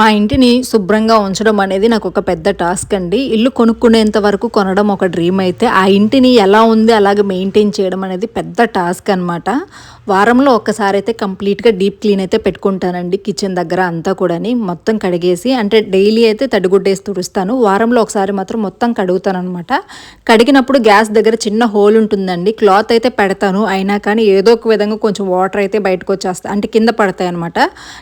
మా ఇంటిని శుభ్రంగా ఉంచడం అనేది నాకు ఒక పెద్ద టాస్క్ అండి. ఇల్లు కొనుక్కునేంత వరకు కొనడం ఒక డ్రీమ్ అయితే ఆ ఇంటిని ఎలా ఉంది అలాగే మెయింటైన్ చేయడం అనేది పెద్ద టాస్క్ అనమాట వారంలో ఒక్కసారి అయితే కంప్లీట్గా డీప్ క్లీన్ అయితే పెట్టుకుంటానండి కిచెన్ దగ్గర అంతా కూడాని. మొత్తం కడిగేసి అంటే డైలీ అయితే తడిగుడ్డేసి తుడుస్తాను. వారంలో ఒకసారి మాత్రం మొత్తం కడుగుతాను అనమాట కడిగినప్పుడు గ్యాస్ దగ్గర చిన్న హోల్ ఉంటుందండి. క్లాత్ అయితే పెడతాను. అయినా కానీ ఏదో ఒక విధంగా కొంచెం వాటర్ అయితే బయటకు వచ్చేస్తా అంటే కింద పడతాయి అనమాట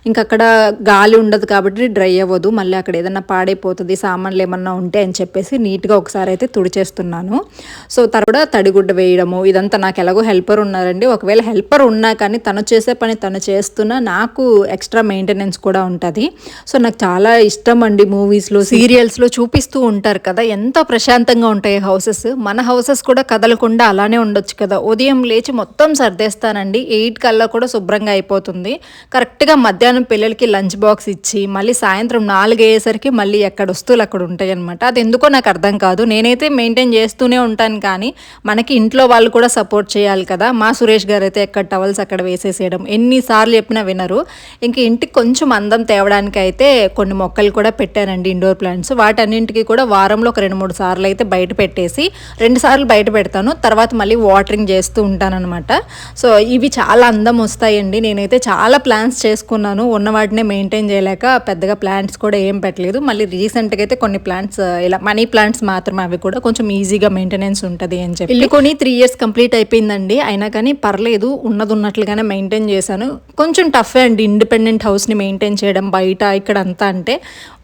ఇంకక్కడ అక్కడ గాలి ఉండదు కాబట్టి డ్రై అవ్వదు. మళ్ళీ అక్కడ ఏదన్నా పాడైపోతుంది సామాన్లు ఏమన్నా ఉంటే అని చెప్పేసి నీట్గా ఒకసారి అయితే తుడిచేస్తున్నాను. సో తర్వాత తడిగుడ్డ వేయడము ఇదంతా నాకు ఎలాగో హెల్పర్ ఉన్నారండి. ఒకవేళ హెల్పర్ ఉన్నా కానీ తను చేసే పని తను చేస్తున్నా నాకు ఎక్స్ట్రా మెయింటెనెన్స్ కూడా ఉంటుంది. సో నాకు చాలా ఇష్టం అండి మూవీస్లో సీరియల్స్లో చూపిస్తూ ఉంటారు కదా ఎంత ప్రశాంతంగా ఉంటాయి హౌసెస్. మన హౌసెస్ కూడా కదలకుండా అలానే ఉండొచ్చు కదా. ఉదయం లేచి మొత్తం సర్దేస్తానండి. ఎయిట్ కల్లా కూడా శుభ్రంగా అయిపోతుంది. కరెక్ట్గా మధ్యాహ్నం పిల్లలకి లంచ్ బాక్స్ ఇచ్చి మళ్ళీ సాయంత్రం నాలుగు అయ్యేసరికి మళ్ళీ ఎక్కడ వస్తువులు అక్కడ ఉంటాయి అనమాట అది ఎందుకో నాకు అర్థం కాదు. నేనైతే మెయింటైన్ చేస్తూనే ఉంటాను కానీ మనకి ఇంట్లో వాళ్ళు కూడా సపోర్ట్ చేయాలి కదా. మా సురేష్ గారు అయితే ఎక్కడ టవల్స్ అక్కడ వేసేసేయడం ఎన్నిసార్లు చెప్పినా వినరు. ఇంక ఇంటికి కొంచెం అందం తేవడానికి అయితే కొన్ని మొక్కలు కూడా పెట్టానండి ఇండోర్ ప్లాంట్స్ వాటన్నింటికి కూడా వారంలో ఒక రెండు మూడు సార్లు అయితే బయట పెట్టేసి రెండు సార్లు బయట పెడతాను. తర్వాత మళ్ళీ వాటరింగ్ చేస్తూ ఉంటానన్నమాట. సో ఇవి చాలా అందం వస్తాయండి. నేనైతే చాలా ప్లాన్స్ చేసుకున్నాను. ఉన్న వాటినే మెయింటైన్ చేయలేక పెద్ద పెద్దగా ప్లాంట్స్ కూడా ఏం పెట్టలేదు. మళ్ళీ రీసెంట్గా అయితే కొన్ని ప్లాంట్స్ ఇలా మనీ ప్లాంట్స్ మాత్రమే అవి కూడా కొంచెం ఈజీగా మెయింటెనెన్స్ ఉంటుంది అని చెప్పి. ఇల్లు కొని త్రీ ఇయర్స్ కంప్లీట్ అయిపోయిందండి. అయినా కానీ పర్లేదు ఉన్నది ఉన్నట్లుగానే మెయింటైన్ చేశాను. కొంచెం టఫ్ అండి ఇండిపెండెంట్ హౌస్ని మెయింటైన్ చేయడం బయట ఇక్కడ అంతా అంటే.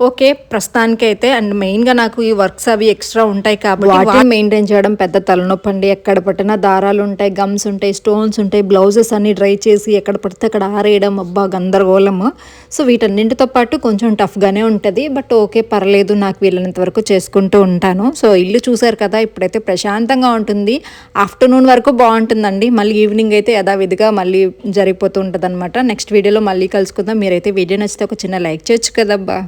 ఓకే ప్రస్తుతానికి అయితే అండ్ మెయిన్గా నాకు ఈ వర్క్స్ అవి ఎక్స్ట్రా ఉంటాయి కాబట్టి వాటిని మెయింటైన్ చేయడం పెద్ద తలనొప్పి అండి. ఎక్కడ పట్టినా దారాలు ఉంటాయి గమ్స్ ఉంటాయి స్టోన్స్ ఉంటాయి బ్లౌజెస్ అన్ని డ్రై చేసి ఎక్కడ పడితే అక్కడ ఆరేయడం అబ్బా గందరగోళము. సో వీటన్నింటితో పాటు కొంచెం టఫ్గానే ఉంటుంది బట్ ఓకే పర్లేదు నాకు వీళ్ళనంత వరకు చేసుకుంటూ ఉంటాను. సో ఇల్లు చూసారు కదా ఇప్పుడైతే ప్రశాంతంగా ఉంటుంది. ఆఫ్టర్నూన్ వరకు బాగుంటుందండి. మళ్ళీ ఈవినింగ్ అయితే యథావిధిగా మళ్ళీ జరిగిపోతూ ఉంటుంది అనమాట నెక్స్ట్ వీడియోలో మళ్ళీ కలుసుకుందాం. మీరైతే వీడియో నచ్చితే ఒక చిన్న లైక్ చేయొచ్చు కదబ్బా.